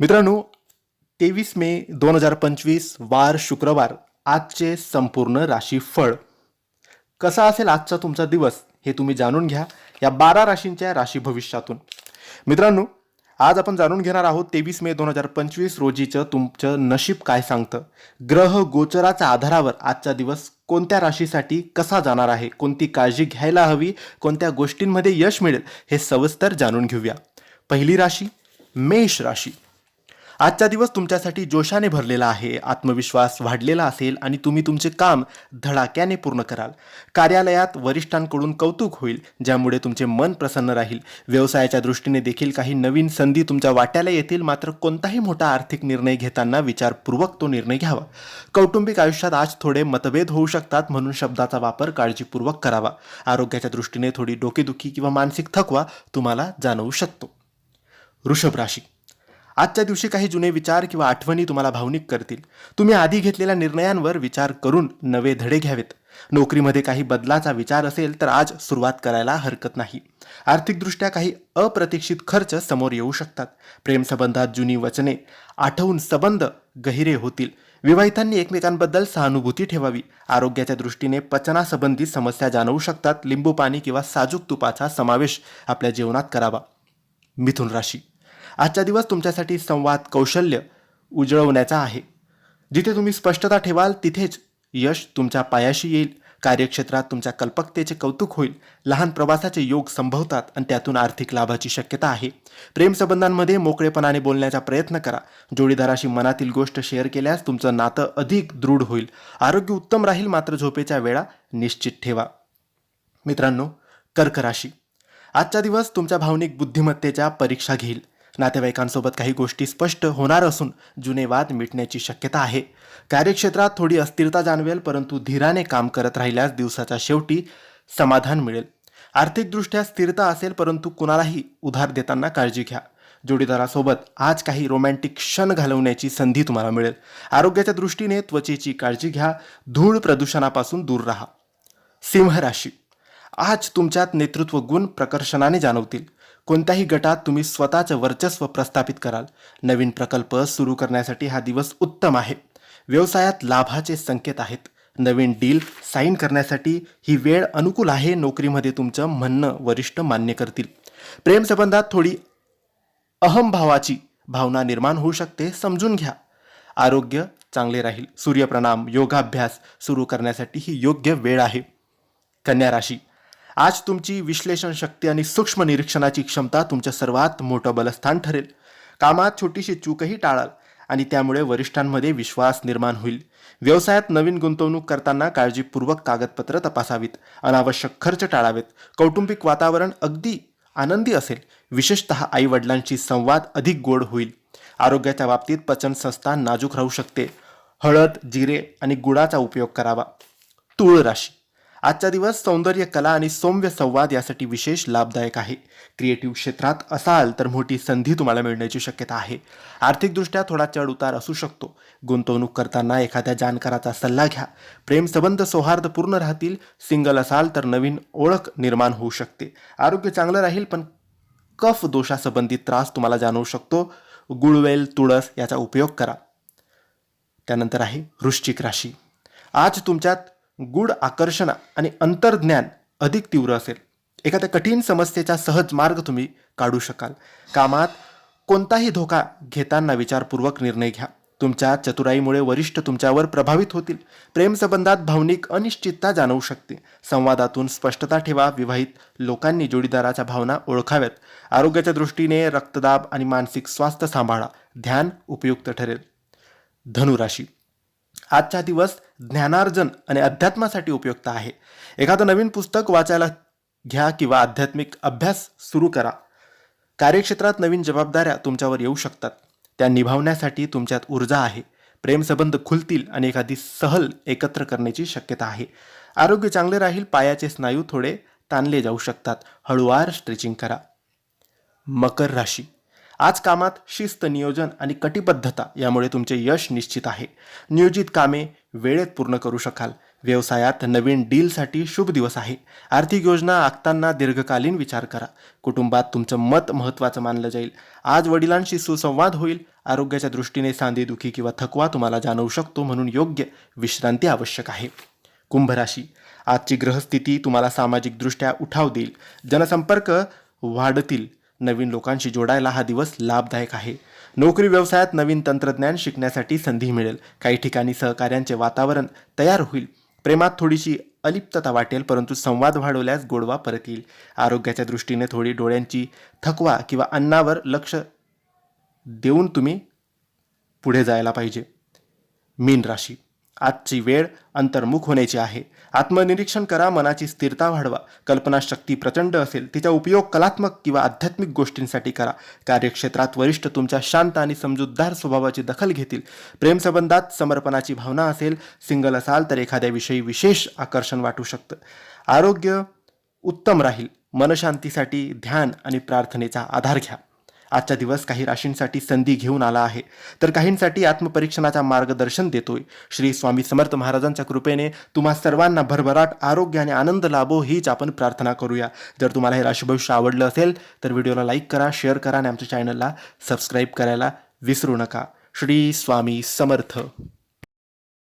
मित्रांनो तेवीस मे दोन हजार पंचवीस वार शुक्रवार आजचे संपूर्ण राशीफळ. कसा असेल आजचा तुमचा दिवस हे तुम्ही जाणून घ्या या बारा राशींच्या राशी भविष्यातून. मित्रांनो आज आपण जाणून घेणार आहोत तेवीस मे दोन हजार पंचवीस रोजीचं तुमचं नशीब काय सांगतं. ग्रह गोचराच्या आधारावर आजचा दिवस कोणत्या राशीसाठी कसा जाणार आहे कोणती काळजी घ्यायला हवी कोणत्या गोष्टींमध्ये यश मिळेल हे सविस्तर जाणून घेऊया. पहिली राशी मेष राशी. आजचा दिवस तुमच्यासाठी जोशाने भरलेला आहे आत्मविश्वास वाढलेला असेल आणि तुम्ही तुमचे काम धडाक्याने पूर्ण कराल. कार्यालयात वरिष्ठांकडून कौतुक होईल ज्यामुळे तुमचे मन प्रसन्न राहील. व्यवसायाच्या दृष्टीने देखील काही नवीन संधी तुमच्या वाट्याला येतील मात्र कोणताही मोठा आर्थिक निर्णय घेताना विचारपूर्वक तो निर्णय घ्यावा. कौटुंबिक आयुष्यात आज थोडे मतभेद होऊ शकतात म्हणून शब्दाचा वापर काळजीपूर्वक करावा. आरोग्याच्या दृष्टीने थोडी डोकेदुखी किंवा मानसिक थकवा तुम्हाला जाणवू शकतो. वृषभ राशी आजच्या दिवशी काही जुने विचार किंवा आठवणी तुम्हाला भावनिक करतील. तुम्ही आधी घेतलेल्या निर्णयांवर विचार करून नवे धडे घ्यावेत. नोकरीमध्ये काही बदलाचा विचार असेल तर आज सुरुवात करायला हरकत नाही. आर्थिकदृष्ट्या काही अप्रतीक्षित खर्च समोर येऊ शकतात. प्रेमसंबंधात जुनी वचने आठवून संबंध गहिरे होतील. विवाहितांनी एकमेकांबद्दल सहानुभूती ठेवावी. आरोग्याच्या दृष्टीने पचनासंबंधी समस्या जाणवू शकतात. लिंबू पाणी किंवा साजूक तुपाचा समावेश आपल्या जेवणात करावा. मिथुन राशी आजचा दिवस तुमच्यासाठी संवाद कौशल्य उजळवण्याचा आहे. जिथे तुम्ही स्पष्टता ठेवाल तिथेच यश तुमच्या पायाशी येईल कार्यक्षेत्रात तुमच्या कल्पकतेचे कौतुक होईल लहान प्रवासाचे योग संभवतात आणि त्यातून आर्थिक लाभाची शक्यता आहे. प्रेमसंबंधांमध्ये मोकळेपणाने बोलण्याचा प्रयत्न करा. जोडीदाराशी मनातील गोष्ट शेअर केल्यास तुमचं नातं अधिक दृढ होईल. आरोग्य उत्तम राहील मात्र झोपेच्या वेळा निश्चित ठेवा. मित्रांनो कर्क राशी. आजचा दिवस तुमच्या भावनिक बुद्धिमत्तेच्या परीक्षा घेईल. नातेवाईकांसोबत काही गोष्टी स्पष्ट होणार असून जुने वाद मिटण्याची शक्यता आहे. कार्यक्षेत्रात थोडी अस्थिरता जाणवेल परंतु धीराने काम करत राहिल्यास दिवसाच्या शेवटी समाधान मिळेल. आर्थिकदृष्ट्या स्थिरता असेल परंतु कुणालाही उधार देताना काळजी घ्या. जोडीदारासोबत आज काही रोमॅन्टिक क्षण घालवण्याची संधी तुम्हाला मिळेल. आरोग्याच्या दृष्टीने त्वचेची काळजी घ्या. धूळ प्रदूषणापासून दूर राहा. सिंह राशी. आज तुमच्यात नेतृत्व गुण प्रकर्षणाने जाणवतील. कोणत्याही गटात तुम्ही स्वतःचं वर्चस्व प्रस्थापित कराल. नवीन प्रकल्प सुरू करण्यासाठी हा दिवस उत्तम आहे. व्यवसायात लाभाचे संकेत आहेत. नवीन डील साईन करण्यासाठी ही वेळ अनुकूल आहे नोकरीमध्ये तुमचं म्हणणं वरिष्ठ मान्य करतील. प्रेमसंबंधात थोडी अहमभावाची भावना निर्माण होऊ शकते समजून घ्या. आरोग्य चांगले राहील. सूर्यप्रणाम योगाभ्यास सुरू करण्यासाठी ही योग्य वेळ आहे. कन्या राशी आज तुमची विश्लेषण शक्ती आणि सूक्ष्म निरीक्षणाची क्षमता तुमच्या सर्वात मोठं बलस्थान ठरेल. कामात छोटीशी चूकही टाळाल आणि त्यामुळे वरिष्ठांमध्ये विश्वास निर्माण होईल. व्यवसायात नवीन गुंतवणूक करताना काळजीपूर्वक कागदपत्र तपासावीत. अनावश्यक खर्च टाळावेत. कौटुंबिक वातावरण अगदी आनंदी असेल. विशेषतः आई वडिलांशी संवाद अधिक गोड होईल. आरोग्याच्या बाबतीत पचन संस्था नाजूक राहू शकते. हळद जिरे आणि गुळाचा उपयोग करावा. तुळ राशी आजचा दिवस सौंदर्य कला आणि सौम्य संवाद यासाठी विशेष लाभदायक आहे. क्रिएटिव्ह क्षेत्रात असाल तर मोठी संधी तुम्हाला मिळण्याची शक्यता आहे. आर्थिकदृष्ट्या थोडा चढ उतार असू शकतो. गुंतवणूक करताना एखाद्या जाणकाराचा सल्ला घ्या. प्रेमसंबंध सौहार्दपूर्ण राहतील. सिंगल असाल तर नवीन ओळख निर्माण होऊ शकते. आरोग्य चांगलं राहील पण कफ दोषासंबंधित त्रास तुम्हाला जाणवू शकतो. गुळवेल तुळस याचा उपयोग करा. त्यानंतर आहे वृश्चिक राशी. आज तुमच्यात गुढ आकर्षण आणि अंतर्ज्ञान अधिक तीव्र असेल. एखाद्या कठीण समस्येचा सहज मार्ग तुम्ही काढू शकाल. कामात कोणताही धोका घेताना विचारपूर्वक निर्णय घ्या. तुमच्या चतुराईमुळे वरिष्ठ तुमच्यावर प्रभावित होतील. प्रेमसंबंधात भावनिक अनिश्चितता जाणवू शकते. संवादातून स्पष्टता ठेवा. विवाहित लोकांनी जोडीदाराच्या भावना ओळखाव्यात. आरोग्याच्या दृष्टीने रक्तदाब आणि मानसिक स्वास्थ्य सांभाळा. ध्यान उपयुक्त ठरेल. धनुराशी. आजचा दिवस ज्ञानार्जन आणि अध्यात्मासाठी उपयुक्त आहे. एखादं नवीन पुस्तक वाचायला घ्या किंवा आध्यात्मिक अभ्यास सुरू करा. कार्यक्षेत्रात नवीन जबाबदाऱ्या तुमच्यावर येऊ शकतात. त्या निभावण्यासाठी तुमच्यात ऊर्जा आहे. प्रेमसंबंध खुलतील आणि एखादी सहल एकत्र करण्याची शक्यता आहे. आरोग्य चांगले राहील पायाचे स्नायू थोडे ताणले जाऊ शकतात. हळूवार स्ट्रेचिंग करा. मकर राशी. आज कामात शिस्त नियोजन आणि कटिबद्धता यामुळे तुमचे यश निश्चित आहे. नियोजित कामे वेळेत पूर्ण करू शकाल. व्यवसायात नवीन डीलसाठी शुभ दिवस आहे. आर्थिक योजना आखताना दीर्घकालीन विचार करा. कुटुंबात तुमचं मत महत्त्वाचं मानलं जाईल. आज वडिलांशी सुसंवाद होईल. आरोग्याच्या दृष्टीने सांधेदुखी किंवा थकवा तुम्हाला जाणवू शकतो म्हणून योग्य विश्रांती आवश्यक आहे. कुंभ राशी. आजची ग्रहस्थिती तुम्हाला सामाजिकदृष्ट्या उठाव देईल. जनसंपर्क वाढतील. नवीन लोकांशी जोडायला हा दिवस लाभदायक आहे. नोकरी व्यवसायात नवीन तंत्रज्ञान शिकण्यासाठी संधी मिळेल. काही ठिकाणी सहकार्यांचे वातावरण तयार होईल. प्रेमात थोडीशी अलिप्तता वाटेल परंतु संवाद वाढवल्यास गोडवा परत येईल आरोग्याच्या दृष्टीने थोडी डोळ्यांची थकवा किंवा अन्नावर लक्ष देऊन तुम्ही पुढे जायला पाहिजे. मीन राशी आजची वेळ अंतर्मुख होण्याची आहे. आत्मनिरीक्षण करा मनाची स्थिरता वाढवा. कल्पनाशक्ती प्रचंड असेल तिचा उपयोग कलात्मक किंवा आध्यात्मिक गोष्टींसाठी करा. कार्यक्षेत्रात वरिष्ठ तुमच्या शांत आणि समजूतदार स्वभावाची दखल घेतील. प्रेमसंबंधात समर्पणाची भावना असेल सिंगल असाल तर एखाद्याविषयी विशेष आकर्षण वाटू शकतं. आरोग्य उत्तम राहील. मनशांतीसाठी ध्यान आणि प्रार्थनेचा आधार घ्या. आजचा दिवस काही राशींसाठी संधी घेऊन आला आहे. तर काहींसाठी आत्मपरीक्षणाचा मार्गदर्शन देतोय. श्री स्वामी समर्थ महाराजांच्या कृपेने तुम्हा सर्वांना भरभराट आरोग्य आणि आनंद लाभो हीच आपण प्रार्थना करूया. जर तुम्हाला हे राशी भविष्य आवडलं असेल तर व्हिडिओला लाईक करा शेअर करा आणि आमच्या चॅनलला सबस्क्राईब करायला विसरू नका. श्री स्वामी समर्थ.